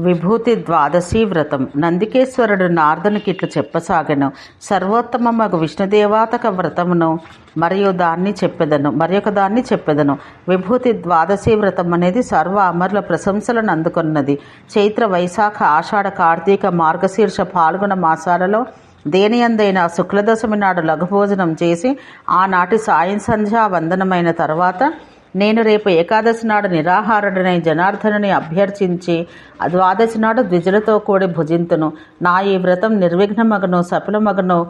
విభూతి ద్వాదశీ వ్రతం. నందికేశ్వరుడు నారదునికి ఇట్లు చెప్పసాగను. సర్వోత్తమమగు విష్ణుదేవాతక వ్రతమును మరియు దాన్ని చెప్పెదను. మరొక దాన్ని చెప్పెదను. విభూతి ద్వాదశీ వ్రతం అనేది సర్వ అమరుల ప్రశంసలను అందుకున్నది. చైత్ర వైశాఖ ఆషాఢ కార్తీక మార్గశీర్ష పాల్గొన మాసాలలో దేని శుక్లదశమి నాడు లఘుభోజనం చేసి ఆనాటి సాయం సంధ్యా వందనమైన తర్వాత నేను రేపు ఏకాదశి నాడు నిరాహారుడనై జనార్దనుని అభ్యర్థించి ద్వాదశి నాడు ద్విజులతో కూడి భుజింతును. నా ఈ వ్రతం నిర్విఘ్నమగను సఫలమగను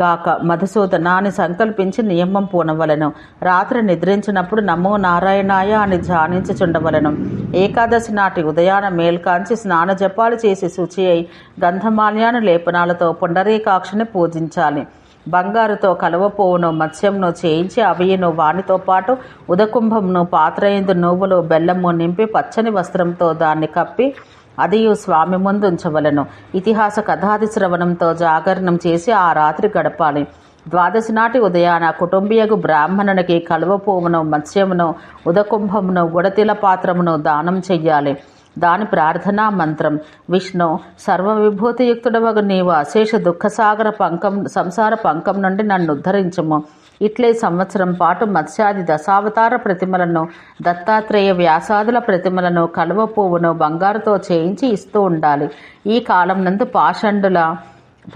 గాక మధుసూదన అని సంకల్పించి నియమం పూనవలను. రాత్రి నిద్రించినప్పుడు నమో నారాయణాయ అని ధ్యానించుచుండవలను. ఏకాదశి నాటి ఉదయాన మేల్కాంచి స్నాన జపాలు చేసి శుచి అయి గంధమాల్యాన లేపనాలతో పుండరీకాక్షని పూజించాలి. బంగారుతో కలవపోవును మత్స్యంను చేయించి అవియను వానితో పాటు ఉదకుంభంను పాత్రయందు నువ్వులు బెల్లము నింపి పచ్చని వస్త్రంతో దాన్ని కప్పి అదియు స్వామి ముందు ఉంచవలను ఇతిహాస కథాది శ్రవణంతో జాగరణం చేసి ఆ రాత్రి గడపాలి. ద్వాదశి నాటి ఉదయాన కుటుంబీయగు బ్రాహ్మణునికి కలువపోవును మత్స్యమును ఉదకుంభమును గుడతిల పాత్రమును దానం చెయ్యాలి. దాని ప్రార్థనా మంత్రం. విష్ణు సర్వవిభూతియుక్తుడవగు నీవు అశేష దుఃఖసాగర పంకం సంసార పంకం నుండి నన్ను ఉద్ధరించము ఇట్లే సంవత్సరం పాటు మత్స్యాది దశావతార ప్రతిమలను దత్తాత్రేయ వ్యాసాదుల ప్రతిమలను కలువ పువ్వును బంగారుతో చేయించి ఇస్తూ ఉండాలి. ఈ కాలం నందు పాషండుల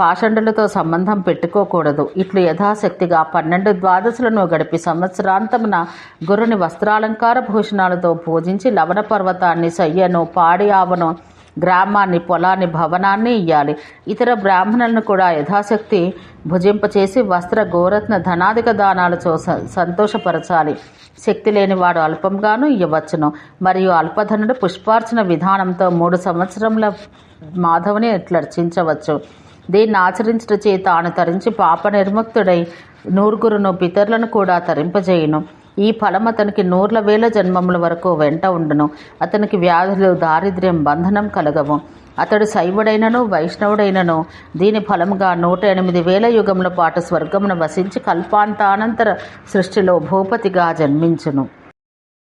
పాషండులతో సంబంధం పెట్టుకోకూడదు. ఇట్లు యథాశక్తిగా పన్నెండు ద్వాదశులను గడిపి సంవత్సరాంతమున గురుని వస్త్రాలంకార భూషణాలతో పూజించి లవణ పర్వతాన్ని సయ్యను పాడి ఆవను గ్రామాన్ని పొలాన్ని భవనాన్ని ఇయ్యాలి. ఇతర బ్రాహ్మణులను కూడా యథాశక్తి భుజింపచేసి వస్త్ర గోరత్న ధనాధిక దానాలతో స- సంతోషపరచాలి. శక్తి లేనివాడు అల్పంగాను ఇవ్వవచ్చును. మరియు అల్పధనుడు పుష్పార్చన విధానంతో మూడు సంవత్సరముల మాధవుని ఎట్లర్చించవచ్చు దీన్ని ఆచరించుట చే తాను తరించి పాప నిర్ముక్తుడై నూరుగురును పితరులను కూడా తరింపజేయును. ఈ ఫలం అతనికి నూర్ల వేల జన్మముల వరకు వెంట ఉండును. అతనికి వ్యాధులు దారిద్ర్యం బంధనం కలగవు. అతడు శైవుడైనను వైష్ణవుడైనను. దీని ఫలముగా నూట ఎనిమిది వేల యుగముల పాటు స్వర్గమును వసించి కల్పాంతానంతర సృష్టిలో భూపతిగా జన్మించును.